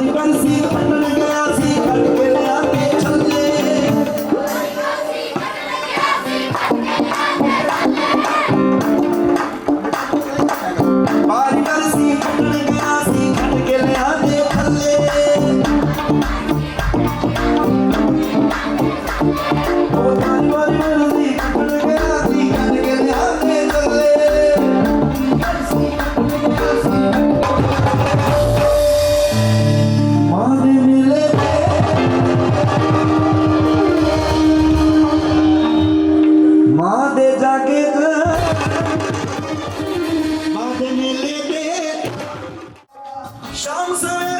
di Barsi Pandangan Şansa